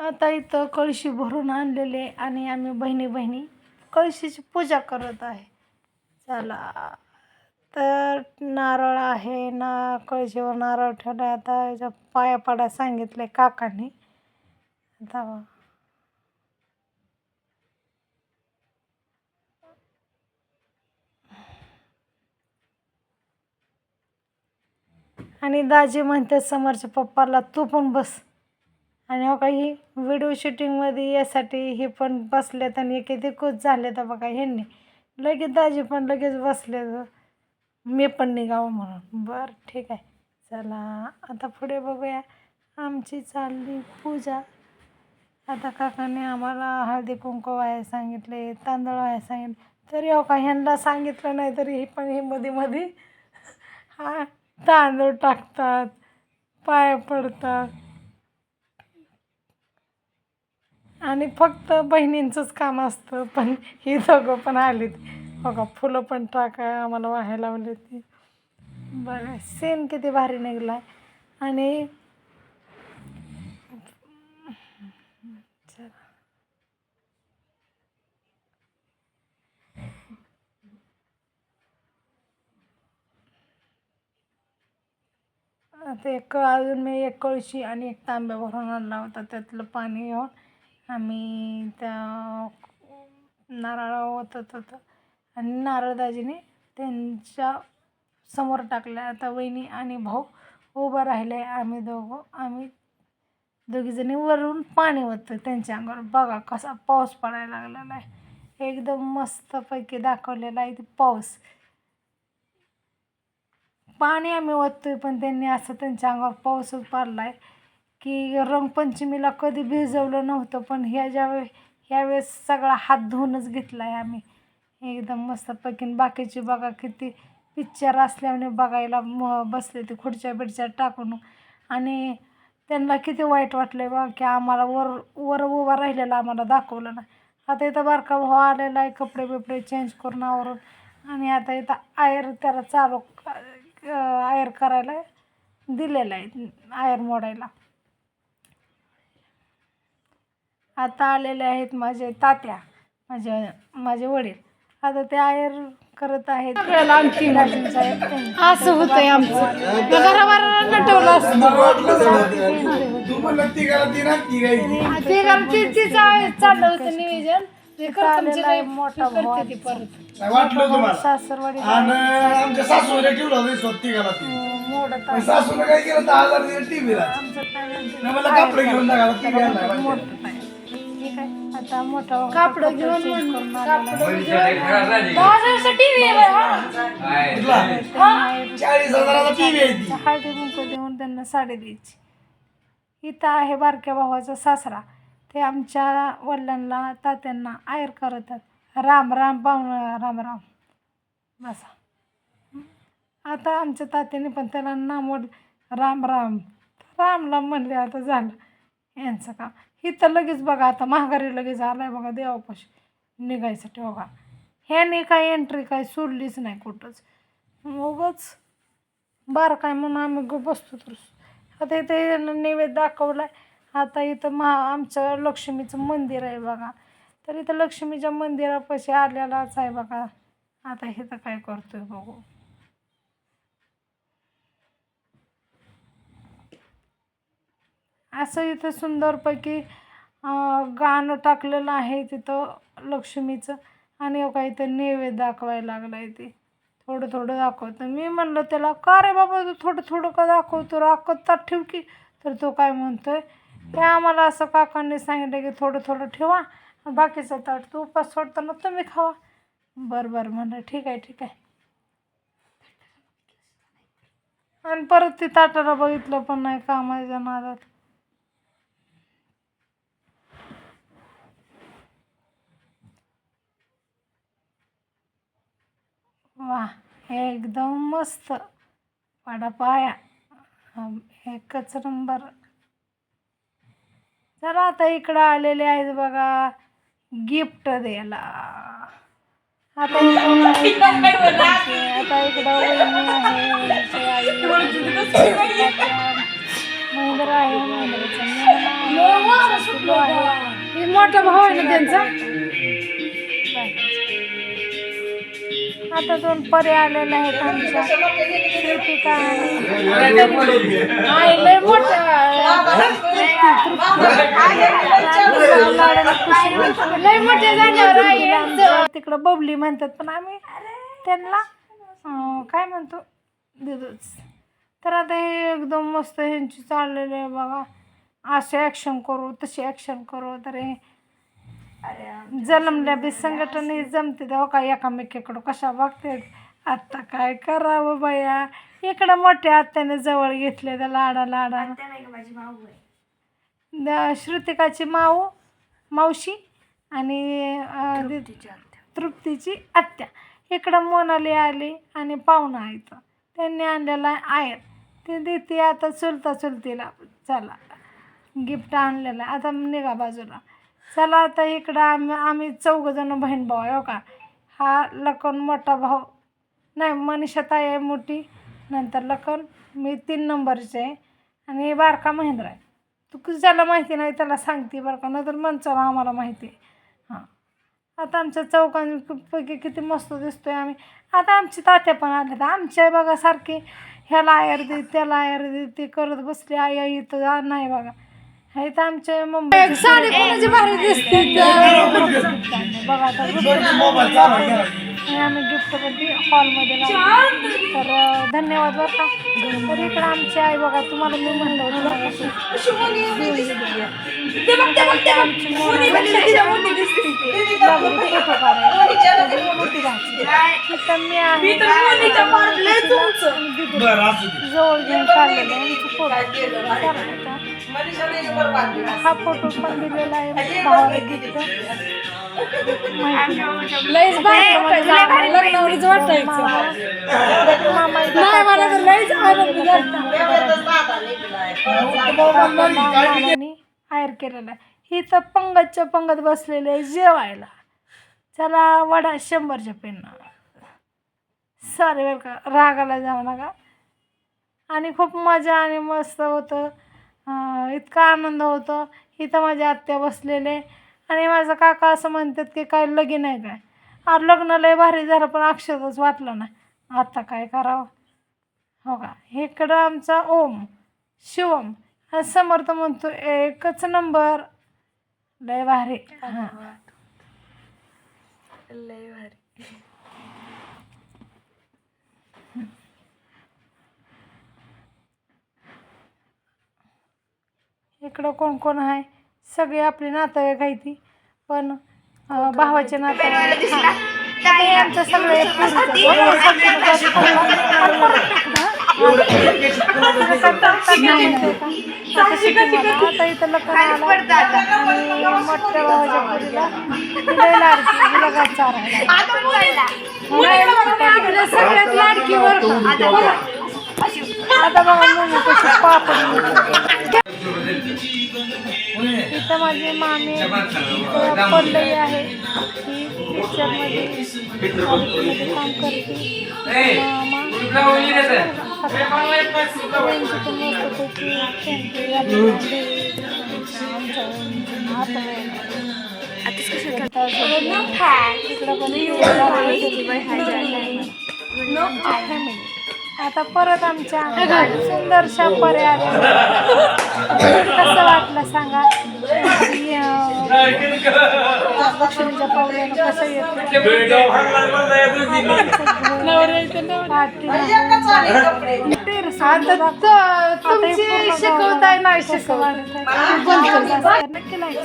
आता इथं कळशी भरून आणलेले आणि आम्ही बहिणी बहिणी कळशीची पूजा करत आहे. चला. तर नारळ आहे ना कळशीवर नारळ ठेवला आता याच्या पाया पाडा सांगितले काकांनी. आता आणि दाजी म्हणते समोरच्या पप्पाला तू पण बस. आणि हो काही व्हिडिओ शूटिंगमध्ये यासाठी हे पण बसलेत आणि एक किती खुश झाले तर बघा ह्यांनी. लगेच दाजी पण लगेच बसले मी पण निघावं म्हणून. बरं ठीक आहे. चला आता पुढे बघूया. आमची चालली पूजा. आता काकाने आम्हाला हळदी कुंकू व्हायला सांगितले तांदूळ व्हायला सांगितले. तरी हो का ह्यांना सांगितलं नाही तरी हे पण हे मध्ये मध्ये हा तांदूळ टाकतात पाय पडतात. आणि फक्त बहिणींचंच काम असतं पण ही दोघं पण आलीत. बघा फुलं पण टाका आम्हाला वाहायला लावली ती. बरं सेन किती भारी निघला. आणि ते एक अजून मी एक कळशी आणि एक तांब्या भरून आणला होता त्यातलं पाणी येऊन. आम्ही त्या नारळ ओतत होतं. आणि नारळदाजीने त्यांच्यासमोर टाकल्या. आता वहिनी आणि भाऊ उभं राहिले आम्ही दोघं आम्ही दोघीजणी वरून पाणी ओततो त्यांच्या अंगावर. बघा कसा पाऊस पडायला लागलेला आहे. एकदम मस्तपैकी दाखवलेला आहे ते पाऊस. पाणी आम्ही ओततोय पण त्यांनी असं त्यांच्या अंगावर पाऊसच पडला आहे की रंगपंचमीला कधी भिजवलं नव्हतं पण ह्या ज्यावेळी ह्यावेळेस सगळा हात धुवूनच घेतला आहे आम्ही. एकदम मस्तपैकी. बाकीची बघा किती पिक्चर असल्याने बघायला म बसले ते खुर्च्या बिडच्या टाकून. आणि त्यांना किती वाईट वाटलं आहे बा की आम्हाला वर वर उभा राहिलेला आम्हाला दाखवलं नाही. आता इथं बारका भाऊ आलेला आहे कपडे बिपडे चेंज करून आवरून. आणि आता इथं आयर त्याला चालू आयर करायला दिलेलं आहे आयर मोडायला. आता आलेले आहेत माझे तात्या माझे माझे वडील. आता ते आयर करत आहेत. असं होतंय आमचं. घराबाहेर नटवलं असतं. तू घरची चाललं होतं नियोजन. ते करतो मोठा भाऊ नाही वाटलं तुम्हाला? सासरवाडी आणि आमच्या सासूला ठेवलं होतं स्वतः तिघाला ती मोडत मग सासूला काय केलं दहा हजार टीव्हीला मला कपडे घेऊन मोठं आता मोठा कापड घेऊन ती. हळदी कुंकू देऊन त्यांना साडी द्यायची. इथं आहे बारक्या भावाचा सासरा. ते आमच्या वडिलांना तात्यांना आयर करतात. राम राम पाहुणं राम राम. बसा. आता आमच्या तात्याने पण त्याला नामोड राम राम. रामला म्हणले आता झालं. यांचं काम. इथं लगेच बघा आता महागारी लगेच आलाय बघा देवापाशी निघायसाठी बघा ह्याने काय एंट्री काय सोडलीच नाही कुठंच. मगच बार काय म्हणून आम्ही ग बसतो तर. आता इथे नैवेद्य दाखवलाय. आता इथं महा आमचं लक्ष्मीचं मंदिर आहे बघा. तर इथं लक्ष्मीच्या मंदिरापाशी आलेलाच आहे बघा. आता इथं काय करतोय बघू. असं इथं सुंदरपैकी गाणं टाकलेलं आहे तिथं लक्ष्मीचं. आणि हो काय इथे इथं नैवेद्य दाखवायला लागलं आहे ते. थोडं थोडं दाखवतं. मी म्हणलं त्याला का रे बाबा तू थोडं थोडं का दाखवतो? राखत ताट ठेव की. तर तो काय म्हणतो आहे ते आम्हाला असं काकांनी सांगितलं की थोडं थोडं ठेवा. बाकीचं ताट तू उपास सोडताना तुम्ही खावा. बरं बरं म्हणलं ठीक आहे ठीक आहे. आणि परत ती ताटाला बघितलं पण नाही कामाच्या नादात. वा एकदम मस्त. वडापाया एकच नंबर. चला आता इकडं आलेले आहेत बघा. गिफ्ट द्यायला. आता इकडं आता इकडं वहिनी आहे महेंद्र महेंद्रचं आहे, मोठा भाऊ आहे ना त्यांचा? आता दोन पर्याय आलेले आहेत आमच्या. श्रुतिका आणि आहे? लय मोठा लय आहे तिकडं बबली म्हणतात पण आम्ही त्यांना काय म्हणतो? दिदूच तर आता हे एकदम मस्त ह्यांची चाललेली आहे बघा. असे ॲक्शन करू तशी ॲक्शन करू. तर हे जन्मल्या बी संघटना ही जमते तेव्हा काय एकामेकीकडं कशा बघते आता काय करावं बाया? इकडं मोठ्या आत्याने जवळ घेतले त्या लाडा लाडा. द- श्रुतिकाची माऊ मावशी आणि अं, दि- तृप्तीची आत्या. इकडं मोनाली आली आणि पाहुणा आहेत त्यांनी आणलेला आहे आयर. ते देते आता चुलता चुलतीला चला. गिफ्ट आणलेलं आहे. आता निघा बाजूला. चला आता इकडं आम्ही आम्ही चौघजणं बहीण भाऊ आहे हो का? हा लखन मोठा भाऊ. नाही मनीषा ताई आहे मोठी नंतर लखन. मी तीन नंबरचे आहे. आणि हे बारका महेंद्र आहे. तू ज्याला माहिती नाही त्याला सांगते बरं का? नंतर मनचाला आम्हाला माहिती आहे. हां. आता आमच्या चौकांपैकी किती मस्त दिसतोय आम्ही. आता आमची तात्या पण आले तर आमच्या बघा सारखी ह्याला आयर दे त्याला आयर दे ते करत बसली. आई आई इथं नाही बघा. हे तर आमच्या मुंबई साडी कोणाची भारी दिसते बघा आता आम्ही गिफ्ट ती हॉलमध्ये लावली. तर अं, धन्यवाद बरं का. तर इकडं आमची आई बघा तुम्हाला मी म्हणलं होतं आमची फोटो काढायला. मोठी भाची. तिथं मी आहे. आणि दीदी जवळ घेऊन काढलेले आमचे फोटो. चालले हा फोटो पण दिलेला आहे भावाला गिफ्ट लयच भारी वाटायचं लग्नावरच वाटायचं नाही मला तर आनंद आयर केलेला आहे ही तर पंगतच्या पंगत बसलेले आहे जेवायला चला वडा शंभरच्या पेनं सॉरी बरं का रागाला जाऊ नका आणि खूप मजा आणि मस्त होतं इतका आनंद होतो. इथं माझ्या आत्या बसलेले. आणि माझा काका असं म्हणतात की काय लगीन आहे काय? अरे लग्न लय भारी झालं पण अक्षरच वाटलं नाही. आता काय करावं? हो का? इकडं आमचा ओम शिवम. समर्थ म्हणतो एकच नंबर. लय भारी. हां. इकडं कोण कोण आहे? सगळे आपले नातेवाईक आहे ती. पण भावाचे नातेवाईक हां. आमचं सगळे आता इथं लग्न आलं आणि मोठ्या भावाच्या पुरीला तिला लाडकी तिला सगळ्यात वर आता बघा. मम्मी कशी पापडी इथं माझी मामी पडलेली आहे ही पिक्चरमध्ये मध्ये काम करते. मामा. यांची पण मस्तपैकी. आमच्या नातेवाईक. इकडं पण फॅमिली आता परत आमच्या सुंदरशा पर्याय कसं वाटलं सांगा? लक्ष्मीच्या पावलानं कसं येतं? शिकवताय नाही शिकवत नक्की नाही